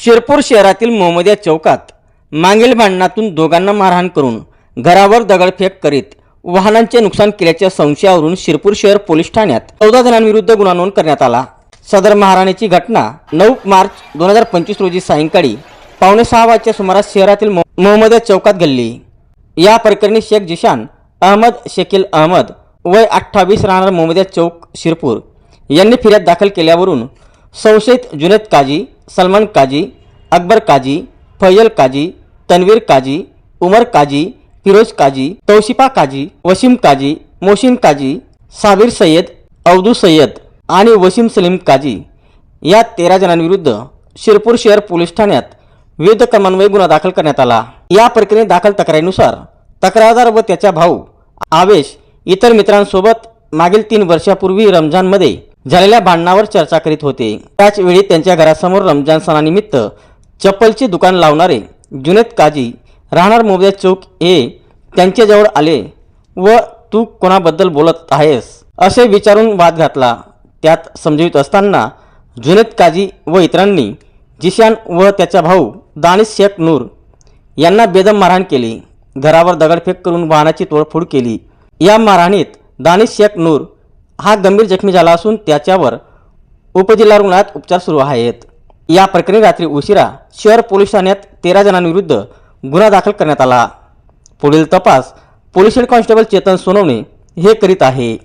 शिरपूर शहरातील मोहम्मदिया चौकात मागील भांडणातून दोघांना मारहाण करून घरावर दगडफेक करीत वाहनांचे नुकसान केल्याच्या संशयावरून शिरपूर शहर पोलीस ठाण्यात चौदा जणांविरुद्ध गुन्हा नोंद करण्यात आला. सदर महाराणीची घटना नऊ मार्च दोन हजार पंचवीस रोजी सायंकाळी पावणे सहा वाजच्या सुमारास शहरातील मो- चौकात घडली. या प्रकरणी शेख जिशान अहमद शकील अहमद वय अठ्ठावीस राहणार मोहम्मदिया चौक शिरपूर यांनी फिर्याद दाखल केल्यावरून संशयित जुनेद काजी सलमान काजी अकबर काजी फैयल काजी तन्वीर काजी उमर काजी फिरोज काजी तौशिफा काजी वसीम काजी मोशीन काजी साबिर सय्यद अवधू सय्यद आणि वसीम सलीम काजी या तेरा जणांविरुद्ध शिरपूर शहर पोलीस ठाण्यात विविध कलमान्वये गुन्हा दाखल करण्यात आला. या प्रकरणी दाखल तक्रारीनुसार तक्रारदार व त्याचा भाऊ आवेश इतर मित्रांसोबत मागील तीन वर्षापूर्वी रमजानमध्ये झालेल्या भांडणावर चर्चा करीत होते. त्याचवेळी त्यांच्या घरासमोर रमजान सणानिमित्त चप्पलचे दुकान लावणारे जुनेद काजी राहणार मोबदे चौक हे त्यांच्याजवळ आले व तू कोणाबद्दल बोलत आहेस? असे विचारून वाद घातला. त्यात समजवित असताना जुनेद काजी व इतरांनी जिशान व त्याचा भाऊ दानिश शेख नूर यांना बेदम मारहाण केली. घरावर दगडफेक करून वाहनाची तोडफोड केली. या मारहाणीत दानिश शेख नूर हा गंभीर जखमी झाला असून त्याच्यावर उपजिल्हा रुग्णालयात उपचार सुरू आहेत. या प्रकरणी रात्री उशिरा शहर पोलीस ठाण्यात तेरा जणांविरुद्ध गुन्हा दाखल करण्यात आला. पुढील तपास police head constable Chetan Sonawane हे करीत आहे.